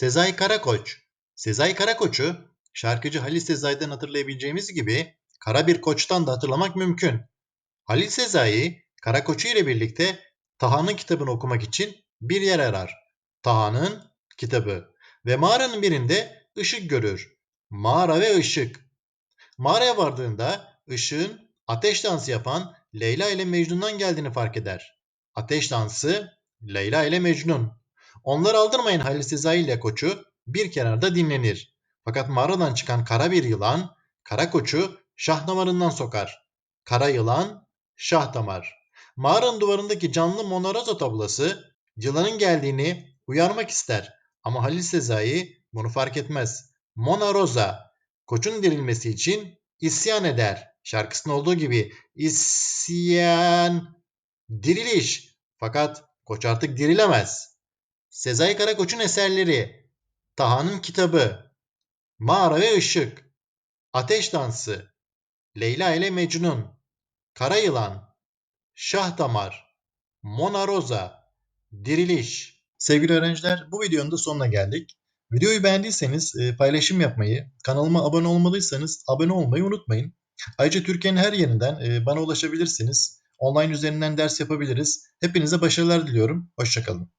Sezai Karakoç. Sezai Karakoç'u şarkıcı Halil Sezai'den hatırlayabileceğimiz gibi Kara Bir Koç'tan da hatırlamak mümkün. Halil Sezai, Karakoç'u ile birlikte Taha'nın kitabını okumak için bir yer arar. Taha'nın kitabı ve mağaranın birinde ışık görür. Mağara ve ışık. Mağaraya vardığında ışığın ateş dansı yapan Leyla ile Mecnun'dan geldiğini fark eder. Ateş dansı Leyla ile Mecnun. Onları aldırmayın Halil Sezai ile koçu bir kenarda dinlenir. Fakat mağaradan çıkan kara bir yılan kara koçu şah damarından sokar. Kara yılan şah damar. Mağaranın duvarındaki canlı Monaroza tablası yılanın geldiğini uyarmak ister. Ama Halil Sezai bunu fark etmez. Mona Rosa koçun dirilmesi için isyan eder. Şarkısında olduğu gibi isyan diriliş. Fakat koç artık dirilemez. Sezai Karakoç'un eserleri Taha'nın kitabı Mağara ve Işık Ateş Dansı Leyla ile Mecnun Kara Yılan Şah Damar Mona Rosa Diriliş Sevgili öğrenciler bu videonun da sonuna geldik. Videoyu beğendiyseniz e, paylaşım yapmayı, kanalıma abone olmadıysanız abone olmayı unutmayın. Ayrıca Türkiye'nin her yerinden e, bana ulaşabilirsiniz. Online üzerinden ders yapabiliriz. Hepinize başarılar diliyorum. Hoşçakalın.